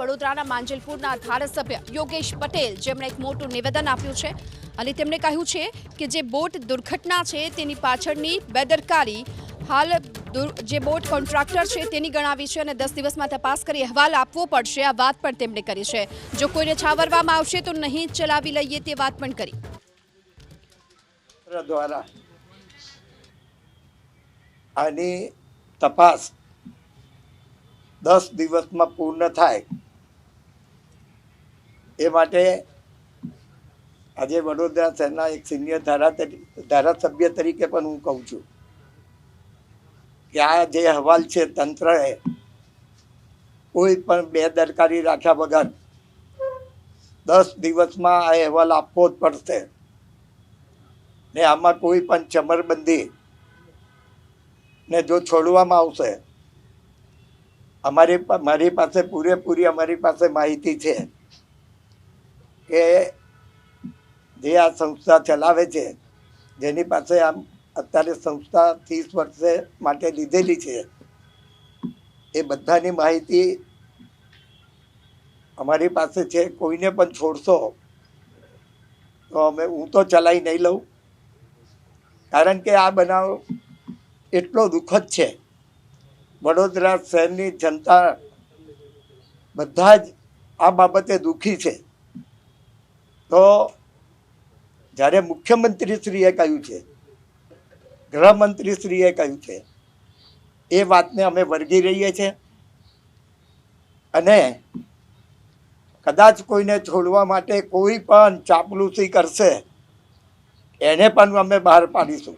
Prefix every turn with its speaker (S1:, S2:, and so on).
S1: વડોદરાના માંજલપુરના ધારાસભ્ય યોગેશ પટેલ જેમણે એક મોટું નિવેદન આપ્યું છે અને તેમણે કહ્યું છે કે જે બોટ દુર્ઘટના છે તેની પાછળની બેદરકારી હાલ જે બોટ કોન્ટ્રાક્ટર છે તેની ગણાવી છે અને દસ દિવસમાં તપાસ કરી અહેવાલ આપવો પડશે. આ વાત પણ તેમણે કરી છે. જો કોઈને છાવરવામાં આવશે તો નહીં ચલાવી લઈએ તે વાત પણ કરી.
S2: દ્વારા આની તપાસ દસ દિવસમાં પૂર્ણ થાય એ માટે આજે વડોદરા શહેરના એક સિનિયર ધારાસભ્ય તરીકે પણ હું કહું છું કે આ જે અહેવાલ છે, તંત્રએ કોઈ પણ બે દરકારી રાખ્યા વગર દસ દિવસમાં આ અહેવાલ આપવો જ પડશે. ને આમાં કોઈ પણ ચમરબંધી ને જો છોડવામાં આવશે, અમારી મારી પાસે પૂરેપૂરી અમારી પાસે માહિતી છે. કે જે આ સંસ્થા ચલાવે છે, જેની પાસે આમ અત્યારે સંસ્થા ત્રીસ વર્ષે માટે લીધેલી છે, એ બધાની માહિતી અમારી પાસે છે, કોઈને પણ છોડશો તો અમે, હું તો ચલાવી નહીં લઉં. કારણ કે આ બનાવ એટલો દુઃખદ છે. વડોદરા શહેરની જનતા બધા જ આ બાબતે દુઃખી છે. તો જ્યારે મુખ્યમંત્રીશ્રીએ કહ્યું છે, ગૃહમંત્રીશ્રીએ કહ્યું છે, એ વાતને અમે વળગી રહીએ છીએ અને કદાચ કોઈને છોડવા માટે કોઈ પણ ચાપલુસી કરશે, એને પણ અમે બહાર પાડીશું.